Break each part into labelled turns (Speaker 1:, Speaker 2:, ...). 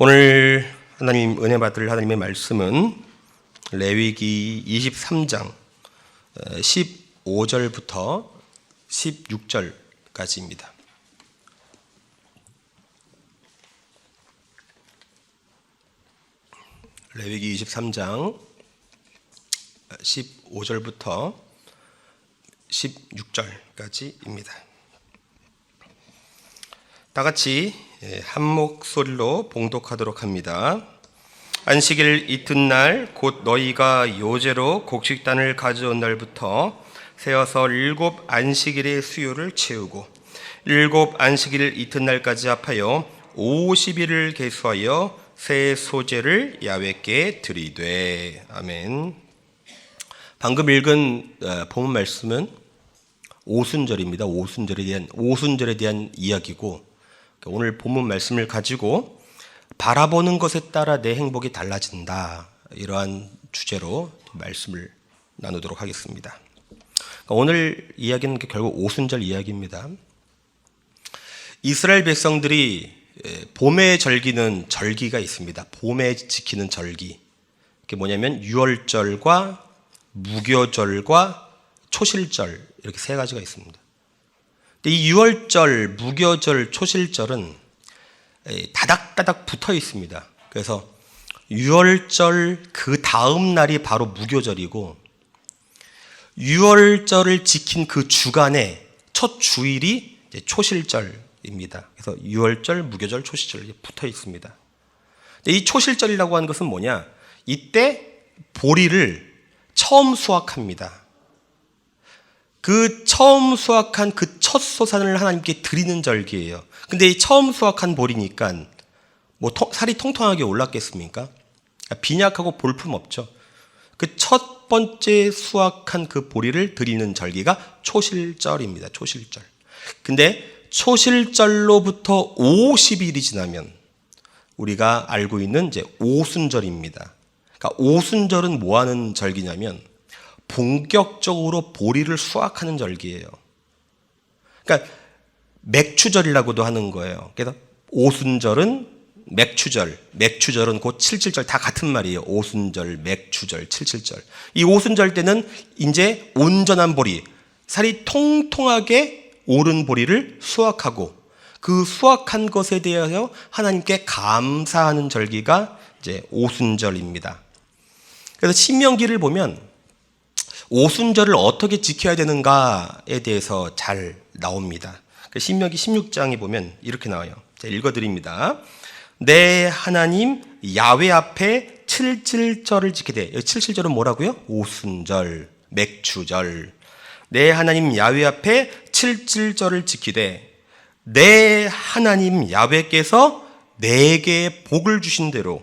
Speaker 1: 오늘 하나님 은혜 받을 하나님의 말씀은 레위기 23장 15절부터 16절까지입니다. 레위기 23장 15절부터 16절까지입니다. 다 같이 예, 한 목소리로 봉독하도록 합니다. 안식일 이튿날 곧 너희가 요제로 곡식단을 가져온 날부터 세어서 일곱 안식일의 수요를 채우고 일곱 안식일 이튿날까지 합하여 50일을 계수하여 새 소재를 야외께 드리되 아멘. 방금 읽은 어, 본문 말씀은 오순절입니다. 오순절에 대한 오순절에 대한 이야기고 오늘 본문 말씀을 가지고 바라보는 것에 따라 내 행복이 달라진다. 이러한 주제로 말씀을 나누도록 하겠습니다. 그러니까 오늘 이야기는 결국 오순절 이야기입니다. 이스라엘 백성들이 봄에 절기는 절기가 있습니다. 봄에 지키는 절기. 그게 뭐냐면 유월절과 무교절과 초실절 이렇게 세 가지가 있습니다. 이 유월절, 무교절, 초실절은 다닥다닥 붙어 있습니다. 그래서 유월절 그 다음 날이 바로 무교절이고 유월절을 지킨 그 주간에 첫 주일이 초실절입니다. 그래서 유월절, 무교절, 초실절 붙어 있습니다. 이 초실절이라고 하는 것은 뭐냐? 이때 보리를 처음 수확합니다. 그 처음 수확한 그 첫 소산을 하나님께 드리는 절기예요. 근데 이 처음 수확한 보리니까 뭐 통, 살이 통통하게 올랐겠습니까? 빈약하고 볼품 없죠. 그 첫 번째 수확한 그 보리를 드리는 절기가 초실절입니다. 초실절. 근데 초실절로부터 50일이 지나면 우리가 알고 있는 이제 오순절입니다. 그러니까 오순절은 뭐 하는 절기냐면 본격적으로 보리를 수확하는 절기예요. 그러니까 맥추절이라고도 하는 거예요. 그래서 오순절은 맥추절, 맥추절은 곧 칠칠절 다 같은 말이에요. 오순절, 맥추절, 칠칠절. 이 오순절 때는 이제 온전한 보리, 살이 통통하게 오른 보리를 수확하고 그 수확한 것에 대하여 하나님께 감사하는 절기가 이제 오순절입니다. 그래서 신명기를 보면 오순절을 어떻게 지켜야 되는가에 대해서 잘 나옵니다. 그 신명기 16장에 보면 이렇게 나와요. 제가 읽어드립니다. 내 하나님 야외 앞에 칠칠절을 지키되 칠칠절은 뭐라고요? 오순절, 맥추절. 내 하나님 야외 앞에 칠칠절을 지키되 내 하나님 야외께서 내게 복을 주신 대로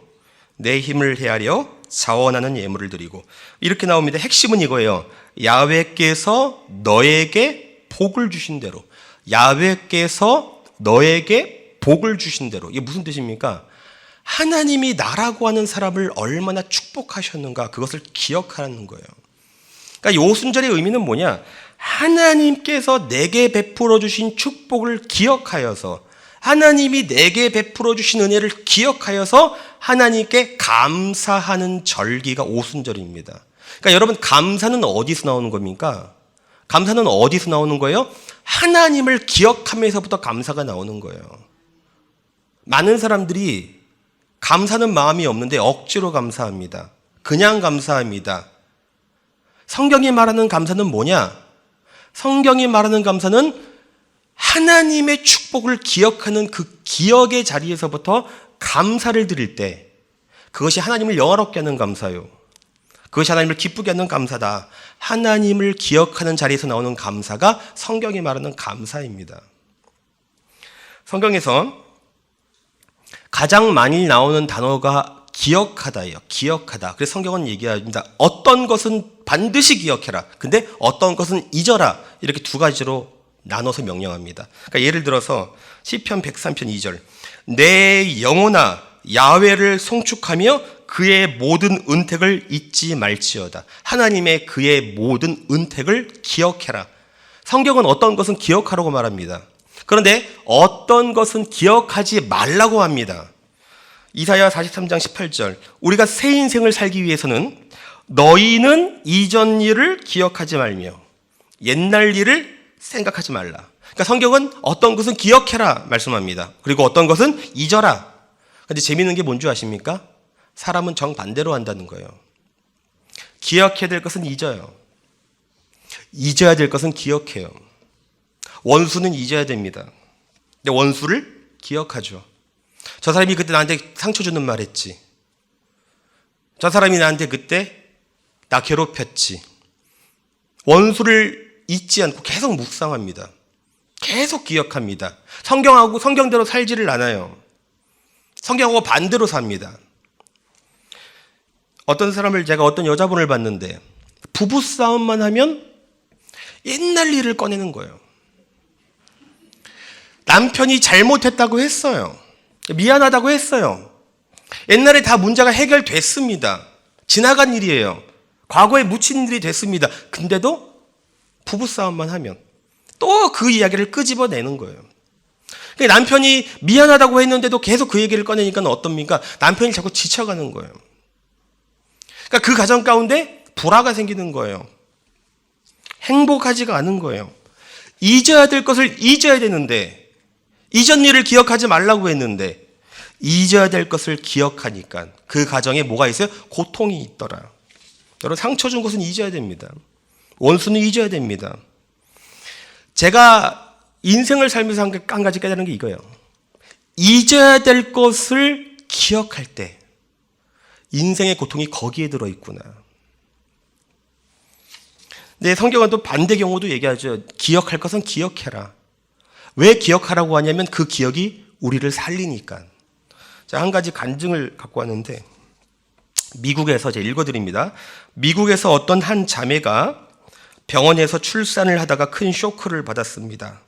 Speaker 1: 내 힘을 헤아려 자원하는 예물을 드리고 이렇게 나옵니다. 핵심은 이거예요. 야외께서 너에게 복을 주신 대로 야외께서 너에게 복을 주신 대로 이게 무슨 뜻입니까? 하나님이 나라고 하는 사람을 얼마나 축복하셨는가 그것을 기억하는 거예요. 그러니까 요순절의 의미는 뭐냐? 하나님께서 내게 베풀어 주신 축복을 기억하여서 하나님이 내게 베풀어 주신 은혜를 기억하여서 하나님께 감사하는 절기가 오순절입니다. 그러니까 여러분 감사는 어디서 나오는 겁니까? 감사는 어디서 나오는 거예요? 하나님을 기억하면서부터 감사가 나오는 거예요. 많은 사람들이 감사는 마음이 없는데 억지로 감사합니다. 그냥 감사합니다. 성경이 말하는 감사는 뭐냐? 성경이 말하는 감사는 하나님의 축복을 기억하는 그 기억의 자리에서부터 감사를 드릴 때 그것이 하나님을 영화롭게 하는 감사요. 그것이 하나님을 기쁘게 하는 감사다. 하나님을 기억하는 자리에서 나오는 감사가 성경이 말하는 감사입니다. 성경에서 가장 많이 나오는 단어가 기억하다예요. 기억하다. 그래서 성경은 얘기합니다. 어떤 것은 반드시 기억해라. 근데 어떤 것은 잊어라. 이렇게 두 가지로 나눠서 명령합니다. 그러니까 예를 들어서 시편 103편 2절. 내 영혼아 야외를 송축하며 그의 모든 은택을 잊지 말지어다. 하나님의 그의 모든 은택을 기억해라. 성경은 어떤 것은 기억하라고 말합니다. 그런데 어떤 것은 기억하지 말라고 합니다. 이사야 43장 18절. 우리가 새 인생을 살기 위해서는 너희는 이전 일을 기억하지 말며 옛날 일을 생각하지 말라. 그러니까 성경은 어떤 것은 기억해라 말씀합니다. 그리고 어떤 것은 잊어라. 근데 재밌는 게 뭔지 아십니까? 사람은 정반대로 한다는 거예요. 기억해야 될 것은 잊어요. 잊어야 될 것은 기억해요. 원수는 잊어야 됩니다. 근데 원수를 기억하죠. 저 사람이 그때 나한테 상처 주는 말 했지. 저 사람이 나한테 그때 나 괴롭혔지. 원수를 잊지 않고 계속 묵상합니다. 계속 기억합니다. 성경하고 성경대로 살지를 않아요. 성경하고 반대로 삽니다. 어떤 사람을 제가 어떤 여자분을 봤는데 부부 싸움만 하면 옛날 일을 꺼내는 거예요. 남편이 잘못했다고 했어요. 미안하다고 했어요. 옛날에 다 문제가 해결됐습니다. 지나간 일이에요. 과거에 묻힌 일이 됐습니다. 근데도 부부싸움만 하면 또 그 이야기를 끄집어내는 거예요. 그러니까 남편이 미안하다고 했는데도 계속 그 얘기를 꺼내니까 어떻습니까? 남편이 자꾸 지쳐가는 거예요. 그러니까 그 가정 가운데 불화가 생기는 거예요. 행복하지가 않은 거예요. 잊어야 될 것을 잊어야 되는데, 이전 일을 기억하지 말라고 했는데, 잊어야 될 것을 기억하니까 그 가정에 뭐가 있어요? 고통이 있더라. 여러분, 상처 준 것은 잊어야 됩니다. 원수는 잊어야 됩니다. 제가 인생을 살면서 한 가지 깨달은 게 이거예요. 잊어야 될 것을 기억할 때, 인생의 고통이 거기에 들어 있구나. 네, 성경은 또 반대 경우도 얘기하죠. 기억할 것은 기억해라. 왜 기억하라고 하냐면 그 기억이 우리를 살리니까. 자, 한 가지 간증을 갖고 왔는데, 미국에서 제가 읽어드립니다. 미국에서 어떤 한 자매가 병원에서 출산을 하다가 큰 쇼크를 받았습니다.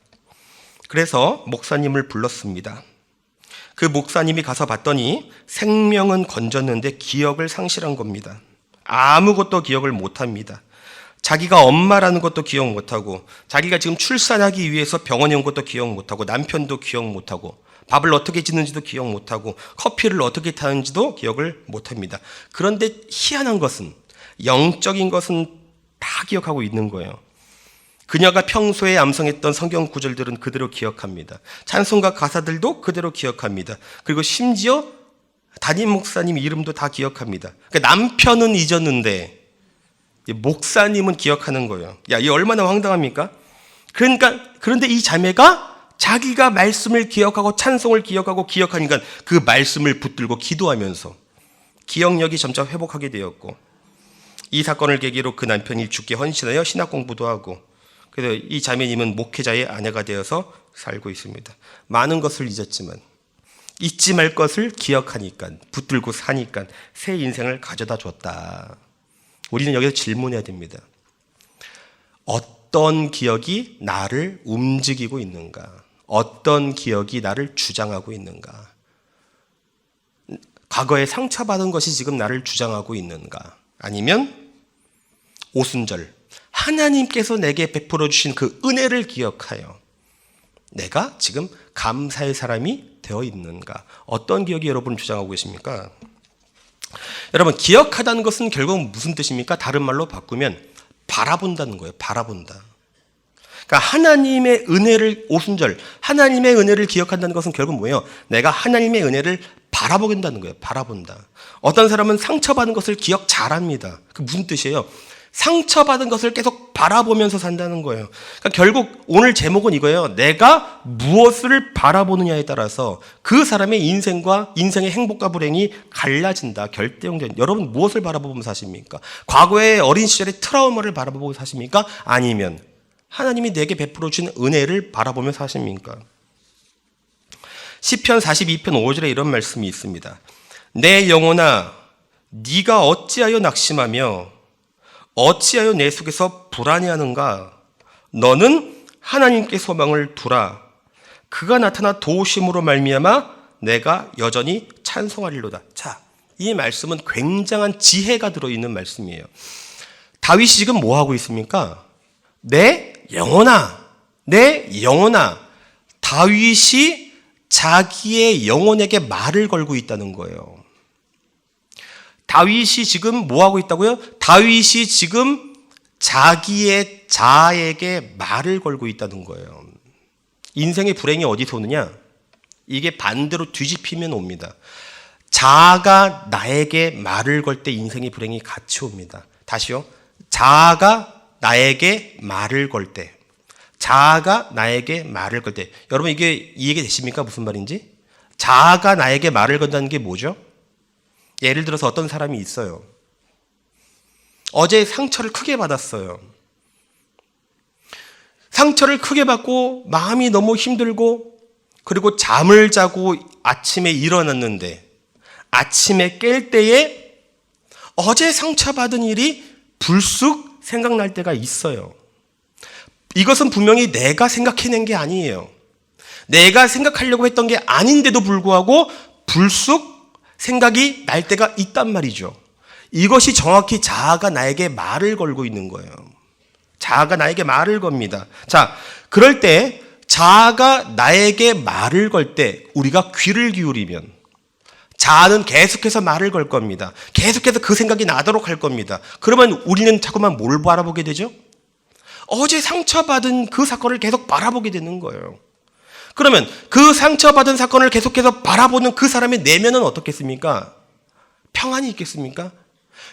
Speaker 1: 그래서 목사님을 불렀습니다. 그 목사님이 가서 봤더니 생명은 건졌는데 기억을 상실한 겁니다. 아무것도 기억을 못 합니다. 자기가 엄마라는 것도 기억 못 하고, 자기가 지금 출산하기 위해서 병원에 온 것도 기억 못 하고, 남편도 기억 못 하고, 밥을 어떻게 짓는지도 기억 못 하고, 커피를 어떻게 타는지도 기억을 못 합니다. 그런데 희한한 것은, 영적인 것은 다 기억하고 있는 거예요. 그녀가 평소에 암송했던 성경 구절들은 그대로 기억합니다. 찬송가 가사들도 그대로 기억합니다. 그리고 심지어 담임 목사님 이름도 다 기억합니다. 그러니까 남편은 잊었는데 목사님은 기억하는 거예요. 야, 이 얼마나 황당합니까? 그러니까 그런데 이 자매가 자기가 말씀을 기억하고 찬송을 기억하고 기억하니까 그 말씀을 붙들고 기도하면서 기억력이 점차 회복하게 되었고 이 사건을 계기로 그 남편이 죽게 헌신하여 신학 공부도 하고 그래서 이 자매님은 목회자의 아내가 되어서 살고 있습니다. 많은 것을 잊었지만 잊지 말 것을 기억하니까 붙들고 사니까 새 인생을 가져다 줬다. 우리는 여기서 질문해야 됩니다. 어떤 기억이 나를 움직이고 있는가? 어떤 기억이 나를 주장하고 있는가? 과거에 상처받은 것이 지금 나를 주장하고 있는가? 아니면 오순절 하나님께서 내게 베풀어 주신 그 은혜를 기억하여 내가 지금 감사의 사람이 되어 있는가? 어떤 기억이 여러분 주장하고 계십니까? 여러분 기억하다는 것은 결국 무슨 뜻입니까? 다른 말로 바꾸면 바라본다는 거예요. 바라본다. 그러니까 하나님의 은혜를 오순절 하나님의 은혜를 기억한다는 것은 결국 뭐예요? 내가 하나님의 은혜를 바라보겠다는 거예요. 바라본다. 어떤 사람은 상처받은 것을 기억 잘합니다. 그 무슨 뜻이에요? 상처받은 것을 계속 바라보면서 산다는 거예요. 그러니까 결국 오늘 제목은 이거예요. 내가 무엇을 바라보느냐에 따라서 그 사람의 인생과 인생의 행복과 불행이 갈라진다. 결대용된. 여러분 무엇을 바라보면 사십니까? 과거의 어린 시절의 트라우마를 바라보고 사십니까? 아니면 하나님이 내게 베풀어 준 은혜를 바라보며 사십니까? 시편 42편 5절에 이런 말씀이 있습니다. 내 영혼아 네가 어찌하여 낙심하며 어찌하여 내 속에서 불안해하는가? 너는 하나님께 소망을 두라. 그가 나타나 도우심으로 말미암아 내가 여전히 찬송하리로다. 자, 이 말씀은 굉장한 지혜가 들어 있는 말씀이에요. 다윗이 지금 뭐 하고 있습니까? 내 영혼아, 내 영혼아. 다윗이 자기의 영혼에게 말을 걸고 있다는 거예요. 다윗이 지금 뭐 하고 있다고요? 다윗이 지금 자기의 자에게 말을 걸고 있다는 거예요. 인생의 불행이 어디서 오느냐? 이게 반대로 뒤집히면 옵니다. 자아가 나에게 말을 걸 때 인생의 불행이 같이 옵니다. 다시요. 자아가 나에게 말을 걸 때. 자아가 나에게 말을 걸 때. 여러분 이게 이해가 되십니까? 무슨 말인지? 자아가 나에게 말을 건다는 게 뭐죠? 예를 들어서 어떤 사람이 있어요. 어제 상처를 크게 받았어요. 상처를 크게 받고 마음이 너무 힘들고 그리고 잠을 자고 아침에 일어났는데 아침에 깰 때에 어제 상처받은 일이 불쑥 생각날 때가 있어요. 이것은 분명히 내가 생각해낸 게 아니에요. 내가 생각하려고 했던 게 아닌데도 불구하고 불쑥 생각이 날 때가 있단 말이죠. 이것이 정확히 자아가 나에게 말을 걸고 있는 거예요. 자아가 나에게 말을 겁니다. 자, 그럴 때 자아가 나에게 말을 걸 때 우리가 귀를 기울이면 자아는 계속해서 말을 걸 겁니다. 계속해서 그 생각이 나도록 할 겁니다. 그러면 우리는 자꾸만 뭘 바라보게 되죠? 어제 상처받은 그 사건을 계속 바라보게 되는 거예요. 그러면 그 상처받은 사건을 계속해서 바라보는 그 사람의 내면은 어떻겠습니까? 평안이 있겠습니까?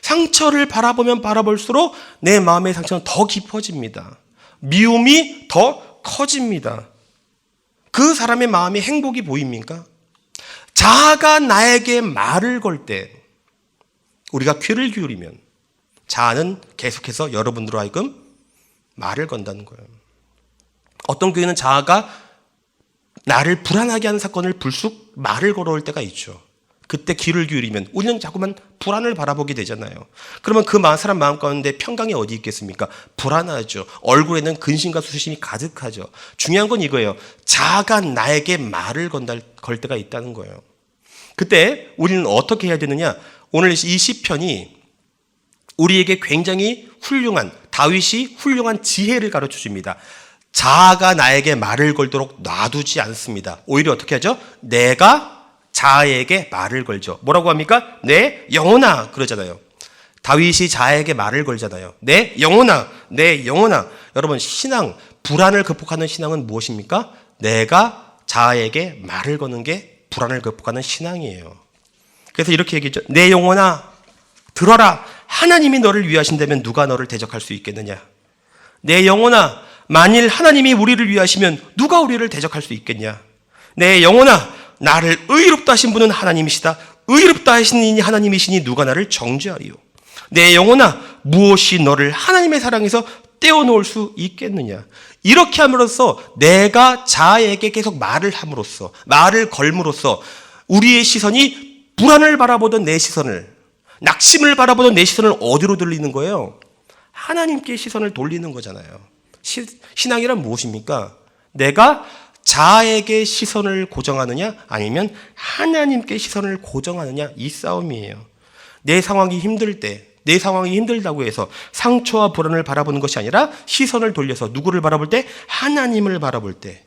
Speaker 1: 상처를 바라보면 바라볼수록 내 마음의 상처는 더 깊어집니다. 미움이 더 커집니다. 그 사람의 마음에 행복이 보입니까? 자아가 나에게 말을 걸 때 우리가 귀를 기울이면 자아는 계속해서 여러분들로 하여금 말을 건다는 거예요. 어떤 교회는 자아가 나를 불안하게 하는 사건을 불쑥 말을 걸어올 때가 있죠. 그때 귀를 기울이면 우리는 자꾸만 불안을 바라보게 되잖아요. 그러면 그 사람 마음 가운데 평강이 어디 있겠습니까? 불안하죠. 얼굴에는 근심과 수심이 가득하죠. 중요한 건 이거예요. 자아가 나에게 말을 건달, 걸 때가 있다는 거예요. 그때 우리는 어떻게 해야 되느냐? 오늘 이 시편이 우리에게 굉장히 훌륭한 다윗이 훌륭한 지혜를 가르쳐 줍니다. 자아가 나에게 말을 걸도록 놔두지 않습니다. 오히려 어떻게 하죠? 내가 자아에게 말을 걸죠. 뭐라고 합니까? 내 영혼아 그러잖아요. 다윗이 자아에게 말을 걸잖아요. 내 영혼아, 내 영혼아. 여러분 신앙 불안을 극복하는 신앙은 무엇입니까? 내가 자아에게 말을 거는 게 불안을 극복하는 신앙이에요. 그래서 이렇게 얘기했죠. 내 영혼아 들어라. 하나님이 너를 위하신다면 누가 너를 대적할 수 있겠느냐? 내 영혼아 만일 하나님이 우리를 위하시면 누가 우리를 대적할 수 있겠냐? 내 영혼아 나를 의롭다 하신 분은 하나님이시다. 의롭다 하신 이니 하나님이시니 누가 나를 정죄하리요. 내 영혼아 무엇이 너를 하나님의 사랑에서 떼어놓을 수 있겠느냐. 이렇게 함으로써 내가 자에게 계속 말을 함으로써 말을 걸므로써 우리의 시선이 불안을 바라보던 내 시선을 낙심을 바라보던 내 시선을 어디로 돌리는 거예요? 하나님께 시선을 돌리는 거잖아요. 시, 신앙이란 무엇입니까? 내가 자에게 시선을 고정하느냐 아니면 하나님께 시선을 고정하느냐 이 싸움이에요. 내 상황이 힘들 때, 내 상황이 힘들다고 해서 상처와 불안을 바라보는 것이 아니라 시선을 돌려서 누구를 바라볼 때 하나님을 바라볼 때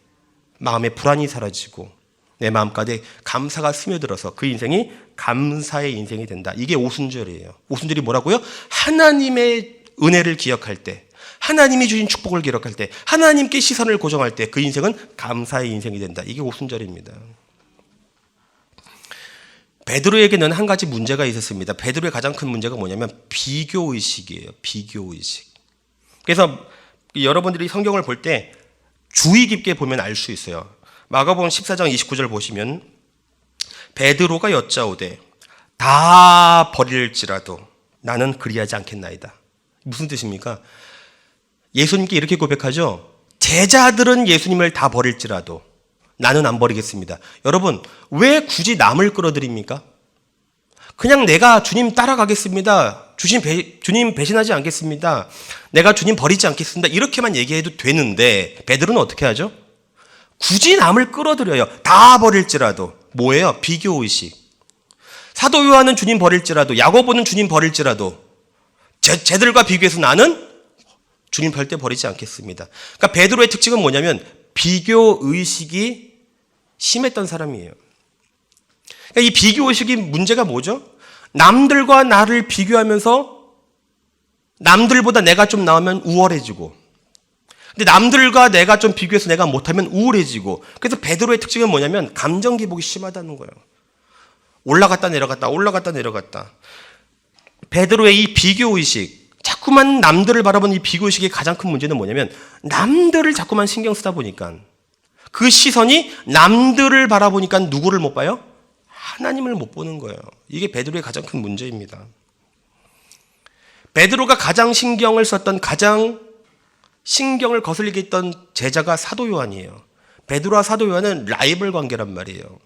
Speaker 1: 마음의 불안이 사라지고 내 마음 가운데 감사가 스며들어서 그 인생이 감사의 인생이 된다. 이게 오순절이에요. 오순절이 뭐라고요? 하나님의 은혜를 기억할 때 하나님이 주신 축복을 기록할 때, 하나님께 시선을 고정할 때 그 인생은 감사의 인생이 된다. 이게 오순절입니다. 베드로에게는 한 가지 문제가 있었습니다. 베드로의 가장 큰 문제가 뭐냐면 비교 의식이에요. 비교 의식. 그래서 여러분들이 성경을 볼 때 주의 깊게 보면 알 수 있어요. 마가복음 14장 29절 보시면 베드로가 여짜오되 다 버릴지라도 나는 그리하지 않겠나이다. 무슨 뜻입니까? 예수님께 이렇게 고백하죠. 제자들은 예수님을 다 버릴지라도 나는 안 버리겠습니다. 여러분, 왜 굳이 남을 끌어들입니까? 그냥 내가 주님 따라가겠습니다. 주님, 배, 주님 배신하지 않겠습니다. 내가 주님 버리지 않겠습니다. 이렇게만 얘기해도 되는데, 베드로는 어떻게 하죠? 굳이 남을 끌어들여요. 다 버릴지라도. 뭐예요? 비교 의식. 사도 요한은 주님 버릴지라도, 야고보는 주님 버릴지라도, 쟤, 쟤들과 비교해서 나는 주님 절대 버리지 않겠습니다. 그러니까 베드로의 특징은 뭐냐면 비교 의식이 심했던 사람이에요. 그러니까 이 비교 의식이 문제가 뭐죠? 남들과 나를 비교하면서 남들보다 내가 좀 나오면 우월해지고 근데 남들과 내가 좀 비교해서 내가 못하면 우울해지고 그래서 베드로의 특징은 뭐냐면 감정 기복이 심하다는 거예요. 올라갔다 내려갔다 올라갔다 내려갔다. 베드로의 이 비교 의식 자꾸만 남들을 바라보는 이 비교의식의 가장 큰 문제는 뭐냐면 남들을 자꾸만 신경 쓰다 보니까 그 시선이 남들을 바라보니까 누구를 못 봐요? 하나님을 못 보는 거예요. 이게 베드로의 가장 큰 문제입니다. 베드로가 가장 신경을 썼던 가장 신경을 거슬리게 했던 제자가 사도 요한이에요. 베드로와 사도 요한은 라이벌 관계란 말이에요.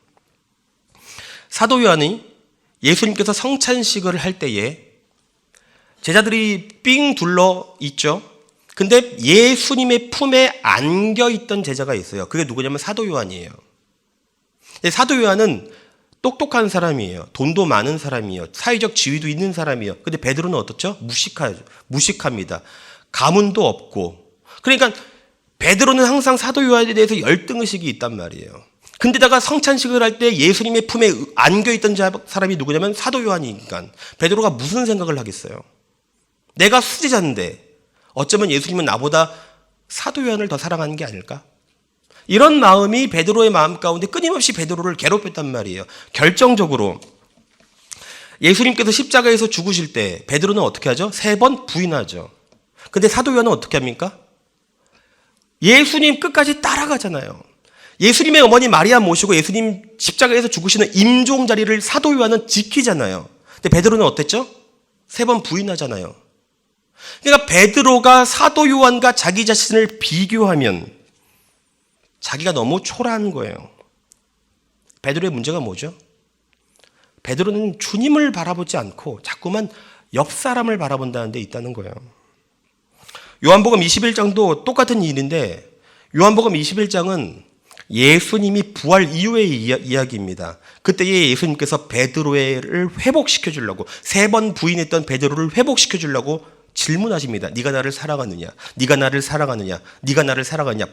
Speaker 1: 사도 요한이 예수님께서 성찬식을 할 때에 제자들이 삥 둘러 있죠. 근데 예수님의 품에 안겨 있던 제자가 있어요. 그게 누구냐면 사도 요한이에요. 사도 요한은 똑똑한 사람이에요. 돈도 많은 사람이에요. 사회적 지위도 있는 사람이에요. 근데 베드로는 어떻죠? 무식하죠. 무식합니다. 가문도 없고. 그러니까 베드로는 항상 사도 요한에 대해서 열등 의식이 있단 말이에요. 근데다가 성찬식을 할 때 예수님의 품에 안겨 있던 사람이 누구냐면 사도 요한이니까 베드로가 무슨 생각을 하겠어요? 내가 수제자인데 어쩌면 예수님은 나보다 사도 요한을 더 사랑하는 게 아닐까? 이런 마음이 베드로의 마음 가운데 끊임없이 베드로를 괴롭혔단 말이에요. 결정적으로 예수님께서 십자가에서 죽으실 때 베드로는 어떻게 하죠? 세 번 부인하죠. 근데 사도 요한은 어떻게 합니까? 예수님 끝까지 따라가잖아요. 예수님의 어머니 마리아 모시고 예수님 십자가에서 죽으시는 임종 자리를 사도 요한은 지키잖아요. 근데 베드로는 어땠죠? 세 번 부인하잖아요. 그러니까 베드로가 사도 요한과 자기 자신을 비교하면 자기가 너무 초라한 거예요. 베드로의 문제가 뭐죠? 베드로는 주님을 바라보지 않고 자꾸만 옆 사람을 바라본다는 데 있다는 거예요. 요한복음 21장도 똑같은 일인데 요한복음 21장은 예수님이 부활 이후의 이야 기입니다. 그때에 예수님께서 베드로를 회복시켜 주려고 세 번 부인했던 베드로를 회복시켜 주려고 질문하십니다. 네가 나를 사랑하느냐? 네가 나를 사랑하느냐? 네가 나를 사랑하느냐?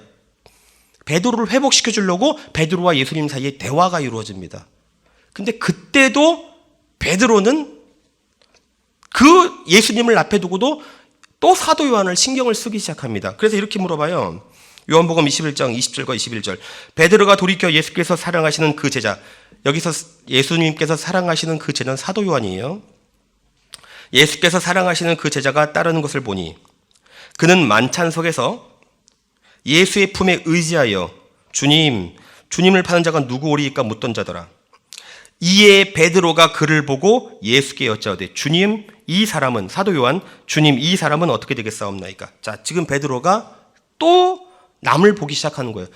Speaker 1: 베드로를 회복시켜 주려고 베드로와 예수님 사이에 대화가 이루어집니다. 근데 그때도 베드로는 그 예수님을 앞에 두고도 또 사도 요한을 신경을 쓰기 시작합니다. 그래서 이렇게 물어봐요. 요한복음 21장 20절과 21절. 베드로가 돌이켜 예수께서 사랑하시는 그 제자. 여기서 예수님께서 사랑하시는 그 제자는 사도 요한이에요. 예수께서 사랑하시는 그 제자가 따르는 것을 보니 그는 만찬 속에서 예수의 품에 의지하여 주님, 주님을 파는 자가 누구 오리이까 묻던 자더라. 이에 베드로가 그를 보고 예수께 여짜오되 주님 이 사람은 사도 요한 주님 이 사람은 어떻게 되겠사옵나이까 자 지금 베드로가 또 남을 보기 시작하는 거예요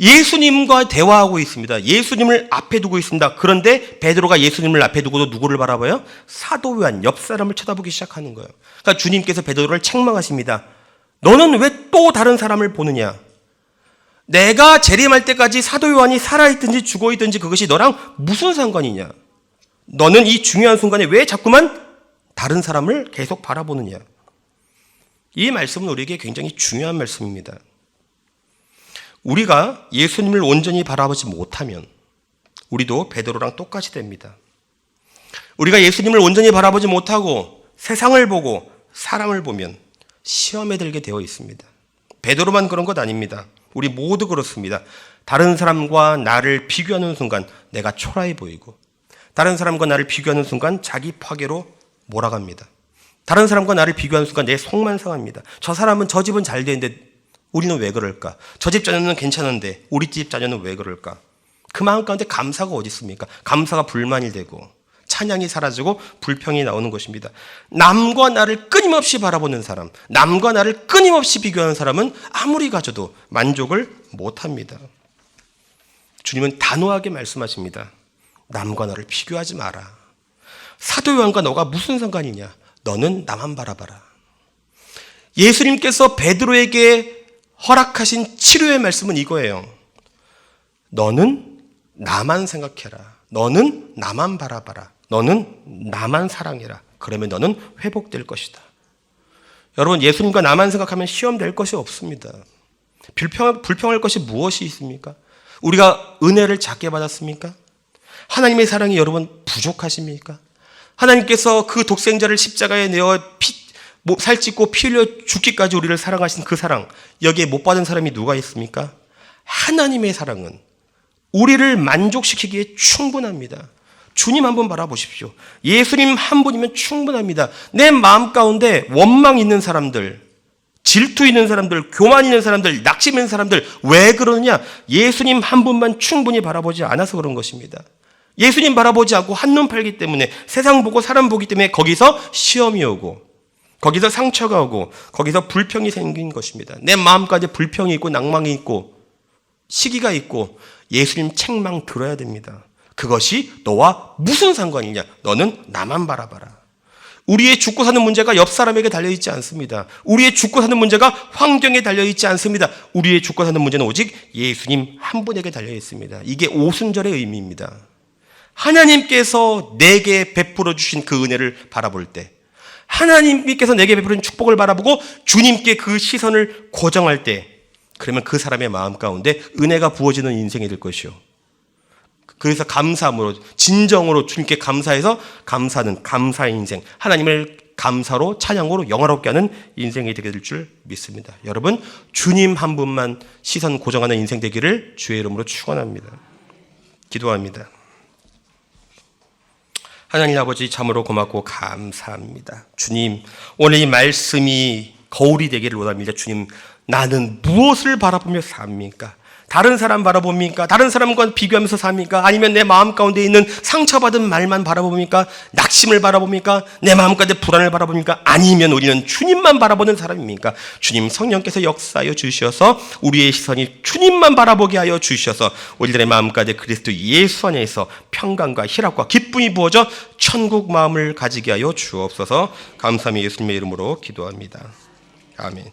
Speaker 1: 예수님과 대화하고 있습니다 예수님을 앞에 두고 있습니다 그런데 베드로가 예수님을 앞에 두고도 누구를 바라봐요 사도 요한 옆 사람을 쳐다보기 시작하는 거예요 그러니까 주님께서 베드로를 책망하십니다 너는 왜 또 다른 사람을 보느냐 내가 재림할 때까지 사도 요한이 살아있든지 죽어있든지 그것이 너랑 무슨 상관이냐? 너는 이 중요한 순간에 왜 자꾸만 다른 사람을 계속 바라보느냐? 이 말씀은 우리에게 굉장히 중요한 말씀입니다. 우리가 예수님을 온전히 바라보지 못하면 우리도 베드로랑 똑같이 됩니다. 우리가 예수님을 온전히 바라보지 못하고 세상을 보고 사람을 보면 시험에 들게 되어 있습니다. 베드로만 그런 것 아닙니다. 우리 모두 그렇습니다. 다른 사람과 나를 비교하는 순간 내가 초라해 보이고 다른 사람과 나를 비교하는 순간 자기 파괴로 몰아갑니다. 다른 사람과 나를 비교하는 순간 내 속만 상합니다. 저 사람은 저 집은 잘 되는데 우리는 왜 그럴까? 저 집 자녀는 괜찮은데 우리 집 자녀는 왜 그럴까? 그 마음 가운데 감사가 어디 있습니까? 감사가 불만이 되고 찬양이 사라지고 불평이 나오는 것입니다. 남과 나를 끊임없이 바라보는 사람, 남과 나를 끊임없이 비교하는 사람은 아무리 가져도 만족을 못 합니다. 주님은 단호하게 말씀하십니다. 남과 나를 비교하지 마라. 사도 요한과 너가 무슨 상관이냐? 너는 나만 바라봐라. 예수님께서 베드로에게 허락하신 치료의 말씀은 이거예요. 너는 나만 생각해라. 너는 나만 바라봐라. 너는 나만 사랑해라. 그러면 너는 회복될 것이다. 여러분, 예수님과 나만 생각하면 시험 될 것이 없습니다. 불평, 불평할 것이 무엇이 있습니까? 우리가 은혜를 작게 받았습니까? 하나님의 사랑이 여러분 부족하십니까? 하나님께서 그 독생자를 십자가에 내어 피, 뭐, 살찌고 피 흘려 죽기까지 우리를 사랑하신 그 사랑, 여기에 못 받은 사람이 누가 있습니까? 하나님의 사랑은 우리를 만족시키기에 충분합니다. 주님 한 번 바라보십시오. 예수님 한 분이면 충분합니다. 내 마음 가운데 원망 있는 사람들, 질투 있는 사람들, 교만 있는 사람들, 낙심 있는 사람들, 왜 그러느냐? 예수님 한 분만 충분히 바라보지 않아서 그런 것입니다. 예수님 바라보지 않고 한눈 팔기 때문에 세상 보고 사람 보기 때문에 거기서 시험이 오고 거기서 상처가 오고 거기서 불평이 생긴 것입니다. 내 마음까지 불평이 있고 낭망이 있고 시기가 있고 예수님 책망 들어야 됩니다. 그것이 너와 무슨 상관이냐? 너는 나만 바라봐라. 우리의 죽고 사는 문제가 옆 사람에게 달려있지 않습니다. 우리의 죽고 사는 문제가 환경에 달려있지 않습니다. 우리의 죽고 사는 문제는 오직 예수님 한 분에게 달려있습니다. 이게 오순절의 의미입니다. 하나님께서 내게 베풀어 주신 그 은혜를 바라볼 때, 하나님께서 내게 베푸는 축복을 바라보고 주님께 그 시선을 고정할 때, 그러면 그 사람의 마음 가운데 은혜가 부어지는 인생이 될 것이요. 그래서 감사함으로, 진정으로 주님께 감사해서 감사는 감사의 인생, 하나님을 감사로, 찬양으로 영화롭게 하는 인생이 되게 될 줄 믿습니다. 여러분, 주님 한 분만 시선 고정하는 인생 되기를 주의 이름으로 축원합니다. 기도합니다. 하나님 아버지 참으로 고맙고 감사합니다. 주님, 오늘 이 말씀이 거울이 되기를 원합니다. 주님, 나는 무엇을 바라보며 삽니까? 다른 사람 바라봅니까? 다른 사람과 비교하면서 삽니까? 아니면 내 마음 가운데 있는 상처받은 말만 바라봅니까? 낙심을 바라봅니까? 내 마음 가운데 불안을 바라봅니까? 아니면 우리는 주님만 바라보는 사람입니까? 주님 성령께서 역사하여 주셔서 우리의 시선이 주님만 바라보게 하여 주셔서 우리들의 마음 가운데 그리스도 예수 안에서 평강과 희락과 기쁨이 부어져 천국 마음을 가지게 하여 주옵소서 감사함이 예수님의 이름으로 기도합니다. 아멘.